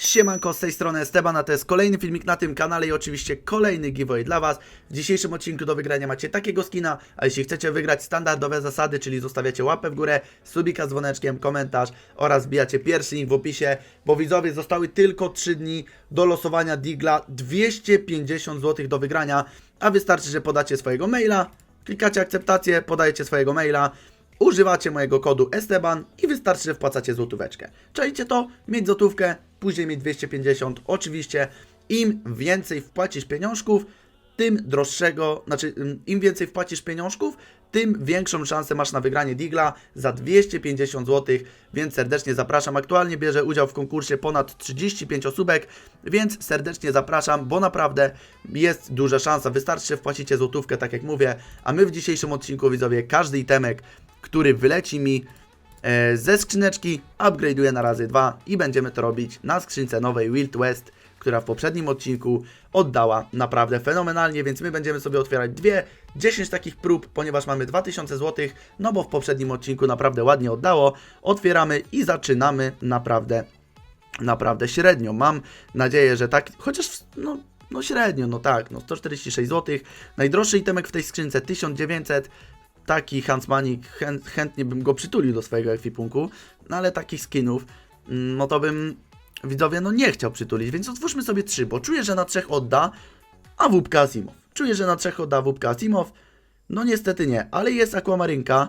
Siemanko, z tej strony Esteban, a to jest kolejny filmik na tym kanale i oczywiście kolejny giveaway dla Was. W dzisiejszym odcinku do wygrania macie takiego skina, a jeśli chcecie wygrać standardowe zasady, czyli zostawiacie łapę w górę, subika z dzwoneczkiem, komentarz oraz wbijacie pierwszy link w opisie, bo widzowie zostały tylko 3 dni do losowania Digla, 250 zł do wygrania, a wystarczy, że podacie swojego maila, klikacie akceptację, podajecie swojego maila, używacie mojego kodu Esteban i wystarczy, że wpłacacie złotóweczkę. Czajcie to? Mieć złotówkę, później mieć 250. Oczywiście im więcej wpłacisz pieniążków, tym droższego, znaczy ym, im więcej wpłacisz pieniążków, tym większą szansę masz na wygranie Digla za 250 zł, więc serdecznie zapraszam. Aktualnie bierze udział w konkursie ponad 35 osóbek, więc serdecznie zapraszam, bo naprawdę jest duża szansa. Wystarczy, że wpłacicie złotówkę, tak jak mówię, a my w dzisiejszym odcinku, widzowie, każdy itemek, który wyleci mi ze skrzyneczki, upgrade'uję na razy dwa i będziemy to robić na skrzynce nowej Wild West, która w poprzednim odcinku oddała naprawdę fenomenalnie, więc my będziemy sobie otwierać dwie, 10 takich prób, ponieważ mamy 2000 zł, no bo w poprzednim odcinku naprawdę ładnie oddało. Otwieramy i zaczynamy naprawdę, naprawdę średnio. Mam nadzieję, że tak, chociaż no, no średnio, no tak, no 146 zł. Najdroższy itemek w tej skrzynce 1900 taki Hansmanik, chę, chętnie bym go przytulił do swojego ekwipunku, no ale takich skinów, mm, no to bym widzowie no nie chciał przytulić, więc otwórzmy sobie trzy, bo czuję, że na trzech odda, a wupka Asimow. Czuję, że na trzech odda wupka Asimow, no niestety nie, ale jest akwamarynka,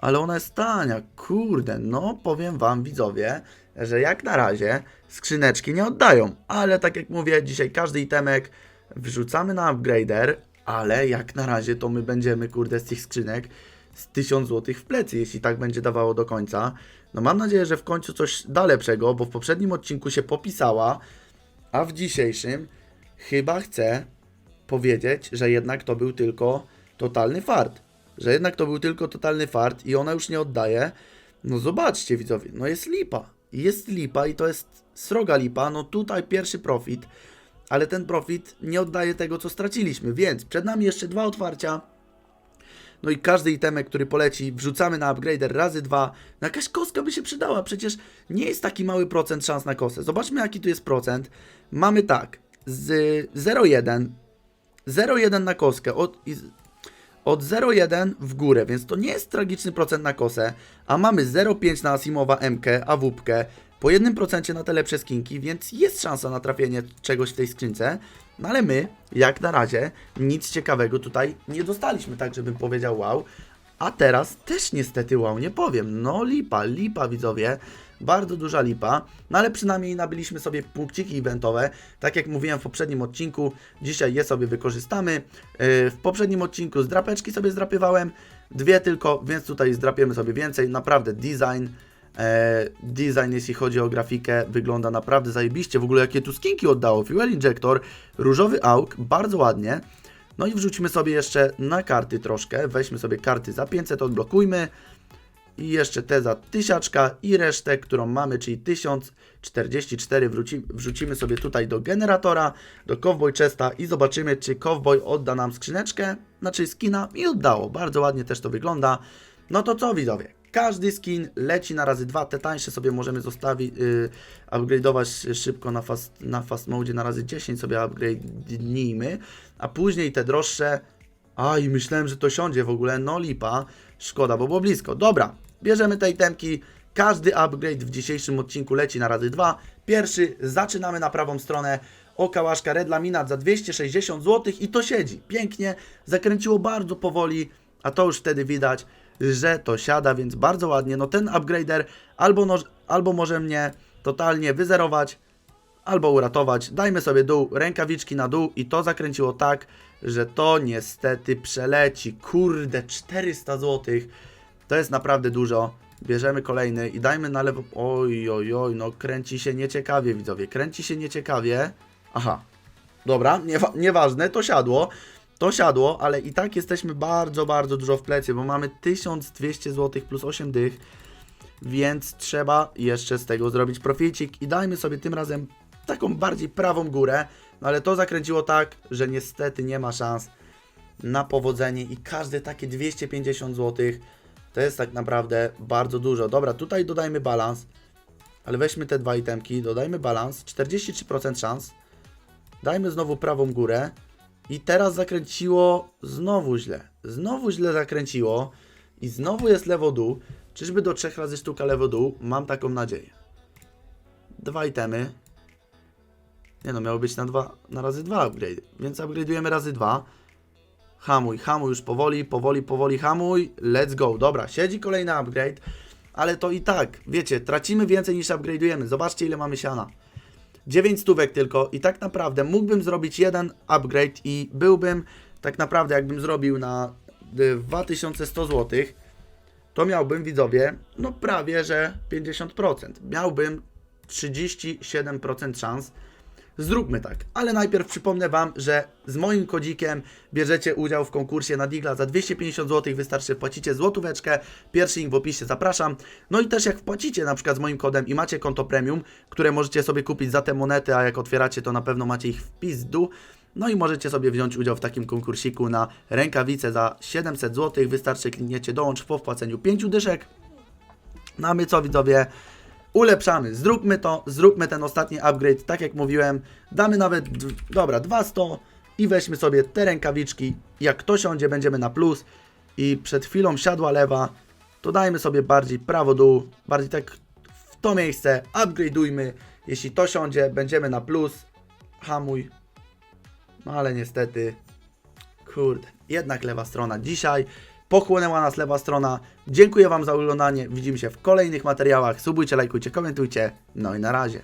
ale ona jest tania, kurde, no powiem wam widzowie, że jak na razie skrzyneczki nie oddają, ale tak jak mówię, dzisiaj każdy itemek wrzucamy na upgrader, ale jak na razie to my będziemy, kurde, z tych skrzynek z 1000 zł w plecy, jeśli tak będzie dawało do końca. No mam nadzieję, że w końcu coś da lepszego, bo w poprzednim odcinku się popisała, a w dzisiejszym chyba chcę powiedzieć, że jednak to był tylko totalny fart. Że jednak to był tylko totalny fart i ona już nie oddaje. No zobaczcie widzowie, no jest lipa. Jest lipa i to jest sroga lipa. No tutaj pierwszy profit, ale ten profit nie oddaje tego, co straciliśmy. Więc przed nami jeszcze dwa otwarcia. No i każdy itemek, który poleci, wrzucamy na upgrader razy dwa. No jakaś kostka by się przydała, przecież nie jest taki mały procent szans na kosę. Zobaczmy jaki tu jest procent. Mamy tak, z 0,1, 0,1 na kostkę, od, od 0,1 w górę, więc to nie jest tragiczny procent na kosę, a mamy 0,5 na Asimowa MK, AWP, po 1% na te lepsze skinki, więc jest szansa na trafienie czegoś w tej skrzynce, no ale my, jak na razie, nic ciekawego tutaj nie dostaliśmy, tak żebym powiedział wow, a teraz też niestety wow nie powiem, no lipa, lipa widzowie, bardzo duża lipa, no ale przynajmniej nabyliśmy sobie punkciki eventowe, tak jak mówiłem w poprzednim odcinku, dzisiaj je sobie wykorzystamy. Yy, W poprzednim odcinku z drapeczki sobie zdrapywałem, dwie tylko, więc tutaj zdrapiemy sobie więcej, naprawdę design, design jeśli chodzi o grafikę wygląda naprawdę zajebiście, w ogóle jakie tu skinki oddało, Fuel Injector, różowy auk, bardzo ładnie, no i wrzucimy sobie jeszcze na karty troszkę, weźmy sobie karty za 500, odblokujmy, i jeszcze te za tysiaczka i resztę, którą mamy, czyli 1044 wróci, wrzucimy sobie tutaj do generatora, do Cowboy Chesta i zobaczymy, czy Cowboy odda nam skrzyneczkę, znaczy skina i oddało. Bardzo ładnie też to wygląda. No to co widzowie? Każdy skin leci na razy dwa, te tańsze sobie możemy zostawić, yy, upgrade'ować szybko na fast, na fast mode na razy 10 sobie upgrade'nijmy, a później te droższe a i myślałem, że to siądzie w ogóle, no lipa, szkoda, bo było blisko. Dobra, bierzemy te itemki, każdy upgrade w dzisiejszym odcinku leci na razy dwa. Pierwszy, zaczynamy na prawą stronę, okałaszka Red Laminat za 260 zł i to siedzi, pięknie, zakręciło bardzo powoli, a to już wtedy widać, że to siada, więc bardzo ładnie, no ten upgrader albo, no, albo może mnie totalnie wyzerować, albo uratować. Dajmy sobie dół, rękawiczki na dół i to zakręciło tak, że to niestety przeleci. Kurde, 400 zł. To jest naprawdę dużo. Bierzemy kolejny i dajmy na lewo. Oj, oj, oj, no kręci się nieciekawie, widzowie. Kręci się nieciekawie. Aha. Dobra, niewa nieważne, to siadło. To siadło, ale i tak jesteśmy bardzo, bardzo dużo w plecy, bo mamy 1200 zł plus 8 dych więc trzeba jeszcze z tego zrobić proficik i dajmy sobie tym razem taką bardziej prawą górę, no ale to zakręciło tak, że niestety nie ma szans na powodzenie i każde takie 250 zł to jest tak naprawdę bardzo dużo. Dobra, tutaj dodajmy balans. Ale weźmy te dwa itemki, dodajmy balans, 43% szans. Dajmy znowu prawą górę. I teraz zakręciło znowu źle. Znowu źle zakręciło. I znowu jest lewo-dół. Czyżby do trzech razy sztuka lewo-dół? Mam taką nadzieję. Dwa itemy. Nie no, miało być na, dwa, na razy dwa upgrade. Więc upgrade'ujemy razy dwa. Hamuj, hamuj już powoli, powoli, powoli hamuj. Let's go. Dobra, siedzi kolejny upgrade. Ale to i tak, wiecie, tracimy więcej niż upgrade'ujemy. Zobaczcie ile mamy siana. 9 stówek tylko i tak naprawdę mógłbym zrobić jeden upgrade i byłbym tak naprawdę jakbym zrobił na y, 2100 zł, to miałbym widzowie, no prawie że 50%. Miałbym 37% szans. Zróbmy tak, ale najpierw przypomnę Wam, że z moim kodzikiem bierzecie udział w konkursie na Digla za 250 zł, wystarczy wpłacicie złotóweczkę, pierwszy link w opisie, zapraszam. No i też jak wpłacicie na przykład z moim kodem i macie konto premium, które możecie sobie kupić za te monety, a jak otwieracie to na pewno macie ich w pizdu, no i możecie sobie wziąć udział w takim konkursiku na rękawice za 700 zł, wystarczy klikniecie dołącz po wpłaceniu 5 dyszek. No a my co widzowie? Ulepszamy, zróbmy to, zróbmy ten ostatni upgrade, tak jak mówiłem, damy nawet, dobra, 200 i weźmy sobie te rękawiczki, jak to siądzie, będziemy na plus. I przed chwilą siadła lewa, to dajmy sobie bardziej prawo dół, bardziej tak w to miejsce, upgrade'ujmy, jeśli to siądzie, będziemy na plus, hamuj, no ale niestety, kurde, jednak lewa strona dzisiaj. Pochłonęła nas lewa strona. Dziękuję Wam za oglądanie. Widzimy się w kolejnych materiałach. Subujcie, lajkujcie, komentujcie. No i na razie.